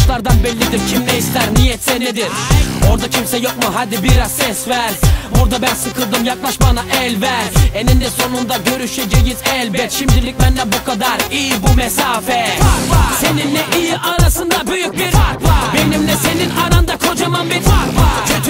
Bakışlardan bellidir kim ne ister niyetse nedir Orada kimse yok mu? Hadi biraz ses ver. Burada ben sıkıldım yaklaş bana el ver. Eninde sonunda görüşeceğiz elbet. Şimdilik benden bu kadar iyi bu mesafe. Seninle iyi arasında büyük bir fark var. Benimle senin aranda kocaman bir fark var. Kötüyle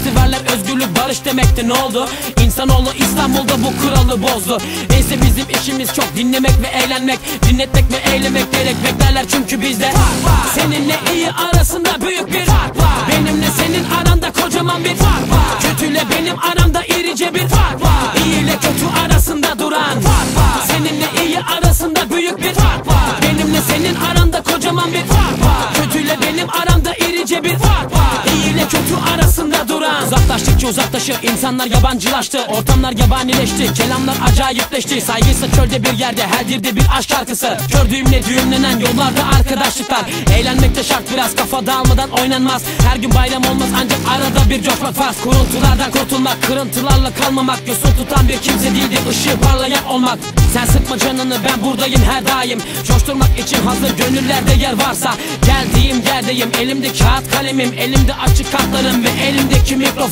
Festivaller özgürlük barış demekti ne oldu? İnsanoğlu İstanbul'da bu kuralı bozdu. Neyse bizim işimiz çok dinlemek ve eğlenmek Dinletmek ve eylemek gerek beklerler çünkü bizde. Seninle iyi arasında büyük bir fark var. Benimle senin aranda kocaman bir fark var. Kötüyle benim aramda irice bir fark var. İyi ile kötü arasında duran fark var. Seninle iyi arasında büyük bir fark var. Benimle senin aranda kocaman bir fark var. Kötüyle benim aramda irice bir fark var duran Uzaklaştıkça uzaklaşır insanlar yabancılaştı Ortamlar yabanileşti kelamlar acayipleşti. Saygıysa çölde bir yerde her dilde bir aşk şarkısı. Kör düğümle düğümlenen yollarda arkadaşlıklar. Eğlenmek de şart biraz kafa dağılmadan oynanmaz. Her gün bayram olmaz ancak arada bir coşmak farz. Kuruntulardan kurtulmak kırıntılarla kalmamak. Yosun tutan bir kimse değildir ışığı parlayan olmak. Sen sıkma canını ben buradayım her daim. Coşturmak için hazır gönüllerde yer varsa. Geldiğim yerdeyim elimde kağıt kalemim Elimde açık kartlarım ve elimdeki